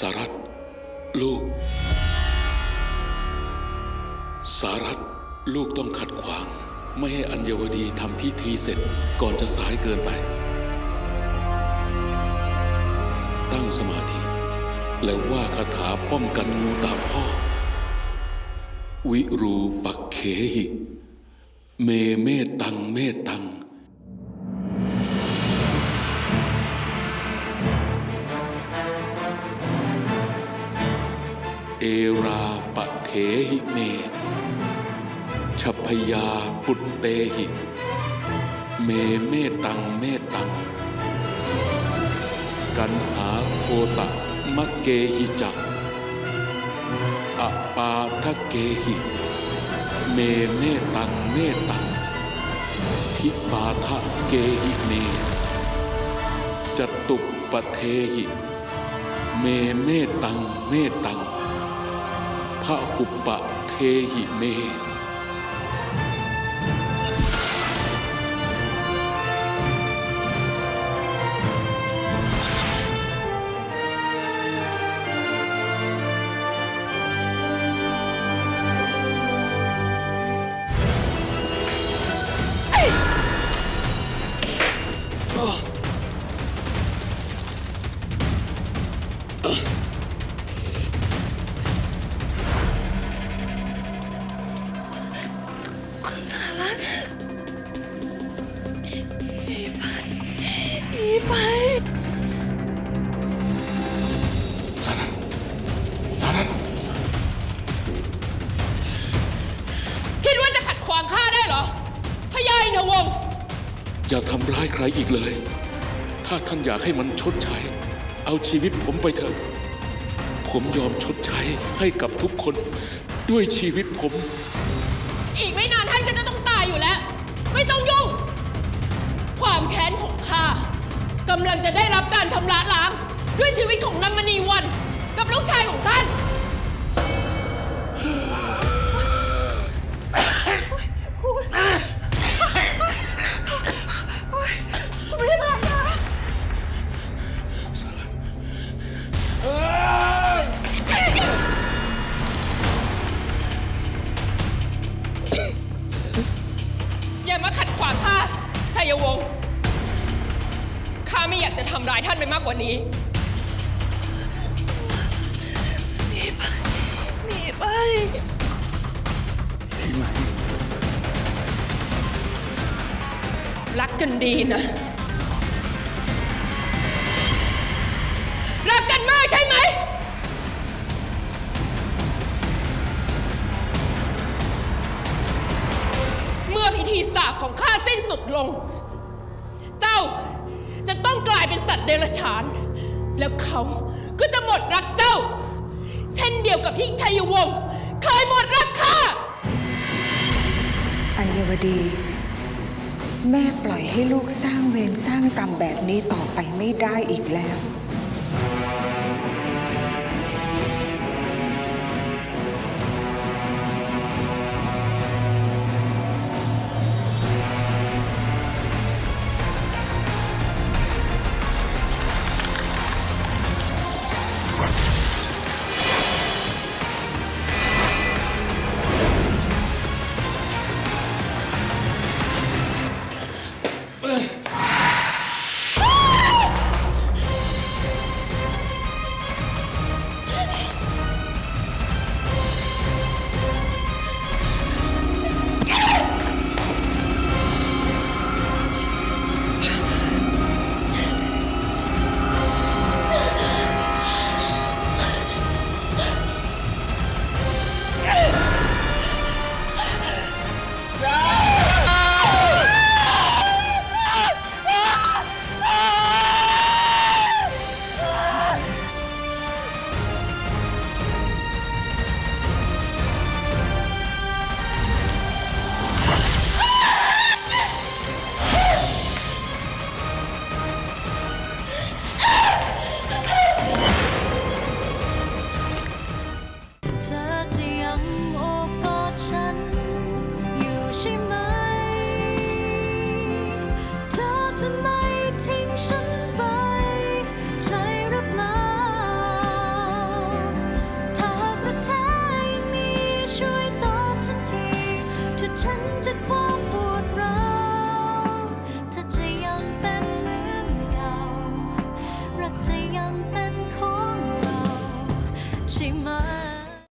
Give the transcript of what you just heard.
สารัตลูก สารัตลูกต้องขัดขวาง ไม่ให้อัญวดีทำพิธีเสร็จก่อนจะสายเกินไป ตั้งสมาธิ แล้วว่าคาถาป้องกันงูตาพ่อ วิรูปักเขหิ เมเมตังเมตัง ราปะเถหิเมชัพยาปุตเตหิ เมเมตังเมตัง กันหาโคตะมะเกหิจักอปาทะเกหิ เมเมตังเมตัง ทิปาทะเกหิเมจตุปเทหิ เมเมตังเมตัง พระหุปะเทหิเม อย่าทำร้ายใครอีกเลย ถ้าท่านอยากให้มันชดใช้ เอาชีวิตผมไปเถอะ ผมยอมชดใช้ให้กับทุกคนด้วยชีวิตผม อีกไม่นานท่านก็จะต้องตายอยู่แล้ว ไม่ต้องยุ่ง ความแค้นของข้ากำลังจะได้รับการชำระล้าง ด้วยชีวิตของนางมณีวัน กับลูกชายของท่าน ยวงศ์ข้าไม่อยากจะทำร้ายท่านไปมากกว่านี้ หนีไปหนีไปรักกันดีนะ รักกันมากใช่ไหม เมื่อพิธีสาปของข้าสิ้นสุดลง เจ้าจะต้องกลายเป็นสัตว์เดรัจฉาน แล้วเขาก็จะหมดรักเจ้า เช่นเดียวกับที่ชัยวงศ์เคยหมดรักข้า อัญวดี แม่ปล่อยให้ลูกสร้างเวรสร้างกรรมแบบนี้ต่อไปไม่ได้อีกแล้ว